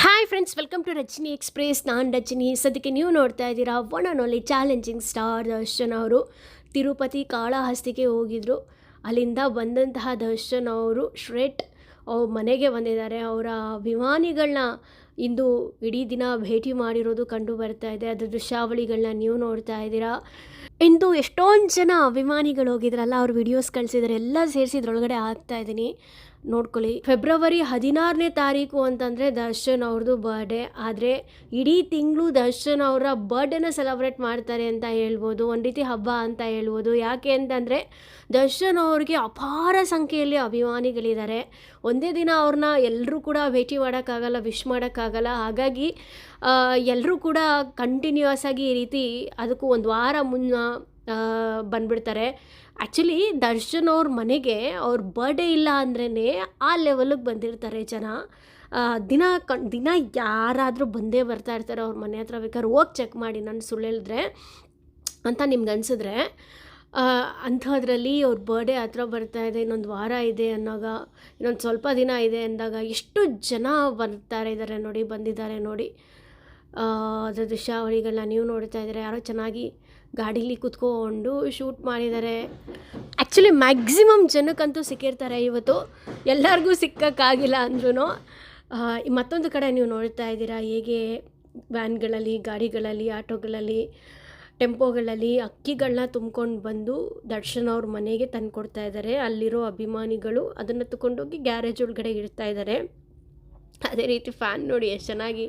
Hi friends welcome to Rajani express ನಾನು ರಜನಿ. ಸದ್ಯಕ್ಕೆ ನೀವು ನೋಡ್ತಾ ಇದ್ದೀರಾ one and only challenging star Darshan ಅವರು. ತಿರುಪತಿ ಕಾಳಹಸ್ತಿಗೆ ಹೋಗಿದ್ರು. ಅಲ್ಲಿಂದ ಬಂದಂತಹ ದರ್ಶನ್ ಅವರು ಶ್ರೇಟ್ ಅವ್ರ ಮನೆಗೆ ಬಂದಿದ್ದಾರೆ. ಅವರ ಅಭಿಮಾನಿಗಳನ್ನ ಇಂದು ಇಡೀ ದಿನ ಭೇಟಿ ಮಾಡಿರೋದು ಕಂಡು ಬರ್ತಾ ಇದೆ. ಅದರ ದೃಶ್ಯಾವಳಿಗಳನ್ನ ನೀವು ನೋಡ್ತಾ ಇದ್ದೀರಾ. ಇಂದು ಎಷ್ಟೊಂದು ಜನ ಅಭಿಮಾನಿಗಳು ಹೋಗಿದ್ರಲ್ಲ, ಅವ್ರ ವಿಡಿಯೋಸ್ ಕಳಿಸಿದ್ರೆ. ಎಲ್ಲ ಸೇರಿಸಿದ್ರೊಳಗಡೆ ಆಗ್ತಾ ಇದ್ದೀನಿ. ನೋಡ್ಕೊಳ್ಳಿ. ಫೆಬ್ರವರಿ ಹದಿನಾರನೇ ತಾರೀಕು ಅಂತಂದರೆ ದರ್ಶನ್ ಅವ್ರದ್ದು ಬರ್ಡೇ ಆದರೆ ಇಡೀ ತಿಂಗಳು ದರ್ಶನ್ ಅವರ ಬರ್ಡೇನ ಸೆಲೆಬ್ರೇಟ್ ಮಾಡ್ತಾರೆ ಅಂತ ಹೇಳ್ಬೋದು. ಒಂದು ರೀತಿ ಹಬ್ಬ ಅಂತ ಹೇಳ್ಬೋದು. ಯಾಕೆ ಅಂತಂದರೆ ದರ್ಶನ್ ಅವ್ರಿಗೆ ಅಪಾರ ಸಂಖ್ಯೆಯಲ್ಲಿ ಅಭಿಮಾನಿಗಳಿದ್ದಾರೆ. ಒಂದೇ ದಿನ ಅವ್ರನ್ನ ಎಲ್ಲರೂ ಕೂಡ ಭೇಟಿ ಮಾಡೋಕ್ಕಾಗಲ್ಲ ವಿಶ್ ಮಾಡೋಕ್ಕಾಗಲ್ಲ. ಹಾಗಾಗಿ ಎಲ್ಲರೂ ಕೂಡ ಕಂಟಿನ್ಯೂಸ್ ಆಗಿ ಈ ರೀತಿ ಅದಕ್ಕೂ ಒಂದು ವಾರ ಮುನ್ನ ಬಂದ್ಬಿಡ್ತಾರೆ. ಆ್ಯಕ್ಚುಲಿ ದರ್ಶನ್ ಅವ್ರ ಮನೆಗೆ ಅವ್ರ ಬರ್ಡೇ ಇಲ್ಲ ಅಂದ್ರೇ ಆ ಲೆವೆಲಿಗೆ ಬಂದಿರ್ತಾರೆ ಜನ. ದಿನ ಕಣ್, ದಿನ ಯಾರಾದರೂ ಬಂದೇ ಬರ್ತಾ ಇರ್ತಾರೆ ಅವ್ರ ಮನೆ ಹತ್ರ. ಬೇಕಾದ್ರೆ ಹೋಗಿ ಚೆಕ್ ಮಾಡಿ ನಾನು ಸುಳ್ಳು ಹೇಳಿದ್ರೆ ಅಂತ ನಿಮ್ಗೆ ಅನಿಸಿದ್ರೆ ಅಂಥದ್ರಲ್ಲಿ ಅವ್ರ ಬರ್ಡೇ ಹತ್ರ ಬರ್ತಾ ಇದೆ, ಇನ್ನೊಂದು ವಾರ ಇದೆ ಅನ್ನೋಗ, ಇನ್ನೊಂದು ಸ್ವಲ್ಪ ದಿನ ಇದೆ ಅಂದಾಗ ಎಷ್ಟು ಜನ ಬರ್ತಾರೆ ಇದ್ದಾರೆ ನೋಡಿ, ಬಂದಿದ್ದಾರೆ ನೋಡಿ. ಅದರ ದೃಶ್ಯಾವಳಿಗಳನ್ನ ನೀವು ನೋಡ್ತಾ ಇದ್ದಾರೆ ಯಾರೋ ಚೆನ್ನಾಗಿ ಗಾಡೀಲಿ ಕುತ್ಕೊಂಡು ಶೂಟ್ ಮಾಡಿದ್ದಾರೆ. ಆ್ಯಕ್ಚುಲಿ ಮ್ಯಾಕ್ಸಿಮಮ್ ಜನಕ್ಕಂತೂ ಸಿಕ್ಕಿರ್ತಾರೆ ಇವತ್ತು. ಎಲ್ಲರಿಗೂ ಸಿಕ್ಕಕ್ಕಾಗಿಲ್ಲ ಅಂದ್ರೂ ಮತ್ತೊಂದು ಕಡೆ ನೀವು ನೋಡ್ತಾ ಇದ್ದೀರಾ, ಹೇಗೆ ವ್ಯಾನ್ಗಳಲ್ಲಿ, ಗಾಡಿಗಳಲ್ಲಿ, ಆಟೋಗಳಲ್ಲಿ, ಟೆಂಪೋಗಳಲ್ಲಿ ಅಕ್ಕಿಗಳನ್ನ ತುಂಬ್ಕೊಂಡು ಬಂದು ದರ್ಶನ್ ಅವ್ರ ಮನೆಗೆ ತಂದು ಕೊಡ್ತಾ ಇದ್ದಾರೆ. ಅಲ್ಲಿರೋ ಅಭಿಮಾನಿಗಳು ಅದನ್ನು ತಗೊಂಡೋಗಿ ಗ್ಯಾರೇಜ್ ಒಳಗಡೆ ಇಡ್ತಾ ಇದ್ದಾರೆ. ಅದೇ ರೀತಿ ಫ್ಯಾನ್ ನೋಡಿ, ಎಷ್ಟು ಚೆನ್ನಾಗಿ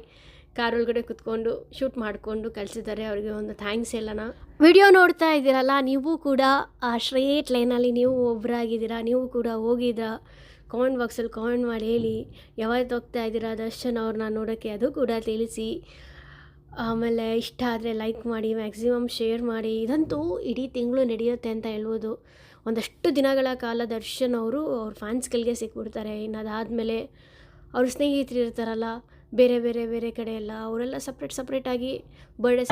ಕಾರ್ ಒಳಗಡೆ ಕುತ್ಕೊಂಡು ಶೂಟ್ ಮಾಡಿಕೊಂಡು ಕಳಿಸಿದ್ದಾರೆ. ಅವ್ರಿಗೆ ಒಂದು ಥ್ಯಾಂಕ್ಸ್ ಹೇಳೋಣ. ವಿಡಿಯೋ ನೋಡ್ತಾ ಇದ್ದೀರಲ್ಲ, ನೀವು ಕೂಡ ಆ ಸ್ಟ್ರೇಟ್ ಲೈನಲ್ಲಿ ನೀವು ಒಬ್ಬರಾಗಿದ್ದೀರಾ ನೀವು ಕೂಡ ಹೋಗಿದ್ರಾ ಕಾಮೆಂಟ್ ಬಾಕ್ಸಲ್ಲಿ ಕಾಮೆಂಟ್ ಮಾಡಿ ಹೇಳಿ. ಯಾವತ್ತು ಹೋಗ್ತಾ ಇದ್ದೀರಾ ದರ್ಶನ್ ಅವ್ರನ್ನ ನೋಡೋಕ್ಕೆ ಅದು ಕೂಡ ತಿಳಿಸಿ. ಆಮೇಲೆ ಇಷ್ಟ ಆದರೆ ಲೈಕ್ ಮಾಡಿ ಮ್ಯಾಕ್ಸಿಮಮ್ ಶೇರ್ ಮಾಡಿ. ಇದಂತೂ ಇಡೀ ತಿಂಗಳು ನಡೆಯುತ್ತೆ ಅಂತ ಹೇಳ್ಬೋದು. ಒಂದಷ್ಟು ದಿನಗಳ ಕಾಲ ದರ್ಶನ್ ಅವರು ಅವ್ರ ಫ್ಯಾನ್ಸ್ಗಳಿಗೆ ಸಿಕ್ಬಿಡ್ತಾರೆ. ಇನ್ನು ಅದಾದಮೇಲೆ ಅವ್ರ ಸ್ನೇಹಿತರು ಇರ್ತಾರಲ್ಲ ಬೇರೆ ಬೇರೆ ಬೇರೆ ಕಡೆ ಎಲ್ಲ ಅವರೆಲ್ಲ ಸಪ್ರೇಟ್ ಸಪ್ರೇಟಾಗಿ ಬರ್ಡೇ